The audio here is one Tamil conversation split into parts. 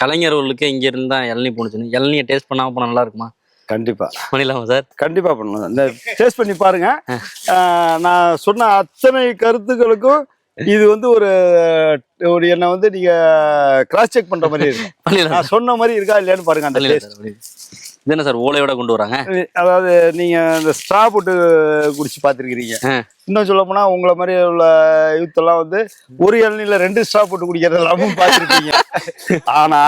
கலைஞர் ஊருக்கு இங்க இருந்தா இளநீ போனுச்சுன்னு இளநியை டேஸ்ட் பண்ணாம போனா நல்லா இருக்குமா? கண்டிப்பா. பண்ணிடலாமா சார்? கண்டிப்பா பண்ணலாம். இந்த டேஸ்ட் பண்ணி பாருங்க. நான் சொன்ன அத்தனை கருத்துக்களுக்கும் இது வந்து ஒரு ஒரு என்ன வந்து நீங்க கிராஸ் செக் பண்ற மாதிரி பண்ணிடலாம். நான் சொன்ன மாதிரி இருக்கா இல்லையான்னு பாருங்க அந்த இது என்ன சார் ஓலையோட கொண்டு வராங்க? அதாவது நீங்க இந்த ஸ்ட்ரா போட்டு குடிச்சு பார்த்துருக்கிறீங்க. ஆ. இன்னும் சொல்ல போனா உங்களை மாதிரி உள்ள யூத் எல்லாம் வந்து ஒரு இளநில ரெண்டு ஸ்ட்ரா போட்டு குடிக்கிறது எல்லாமும் பார்த்துருப்பீங்க. ஆனா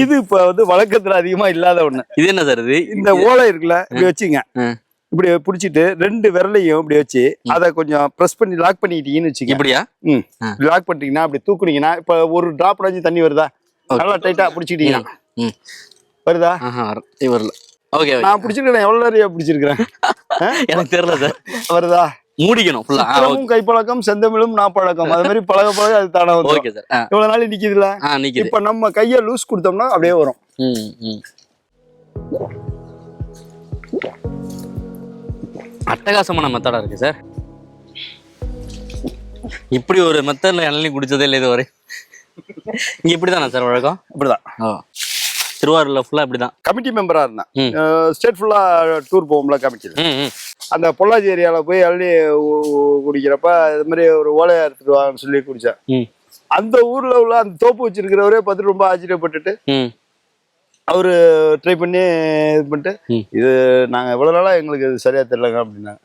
இது இப்ப வந்து வழக்கத்துல அதிகமா இல்லாத ஒண்ணு. இது என்ன சார் இது? இந்த ஓலை இருக்குல்ல இப்படி வச்சுங்க. இப்படி பிடிச்சிட்டு ரெண்டு விரலையும் இப்படி வச்சு அதை கொஞ்சம் ப்ரெஸ் பண்ணி லாக் பண்ணிக்கிட்டீங்கன்னு வச்சுக்க இப்படியா? ம். லாக் பண்ணிட்டீங்கன்னா அப்படி தூக்குனீங்கன்னா இப்ப ஒரு டிராப் அடைஞ்சு தண்ணி வருதா? நல்லா டைட்டா பிடிச்சிக்கிட்டீங்கன்னா. வருதா? வரல. ஓகே நான் பிடிச்சிருக்கேன் எவ்வளவு நிறைய பிடிச்சிருக்கிறேன்? எனக்கு தெரியல சார். வருதா? மூடிக்கணும் சித்திரமும் கைப்பழக்கம் செந்தமிழும் நாப்பழக்கம். அது மாதிரி பழக பழக அது தானே வரும் ஓகே சார் இவ்வளவு நாள் நிக்குதுல இப்ப நம்ம கைய லூஸ் கொடுத்தோம்னா அப்படியே வரும். அட்டகாசமான மெத்தடா இருக்கு சார் இப்படி ஒரு மெத்தட்ல இளநீ குடிச்சதே இல்லை இதுவரை. இங்க இப்படிதானா சார் வழக்கம்? இப்படிதான். திருவாரூர்ல ஃபுல்லா இப்படிதான் கமிட்டி மெம்பரா இருந்தேன். ஸ்டேட் ஃபுல்லா டூர் போவோம்ல கமிட்டியில் அந்த பொள்ளாச்சி ஏரியாவில் போய் அள்ளி குடிக்கிறப்ப இது மாதிரி ஒரு ஓலையா எடுத்துட்டு வாங்கன்னு சொல்லி குடிச்சேன். அந்த ஊர்ல உள்ள அந்த தோப்பு வச்சிருக்கிறவரே பார்த்து ரொம்ப ஆச்சரியப்பட்டுட்டு அவரு ட்ரை பண்ணி இது பண்ணிட்டு. இது நாங்க இவ்வளவு நாளா எங்களுக்கு இது சரியா தெரியலங்க அப்படின்னாங்க.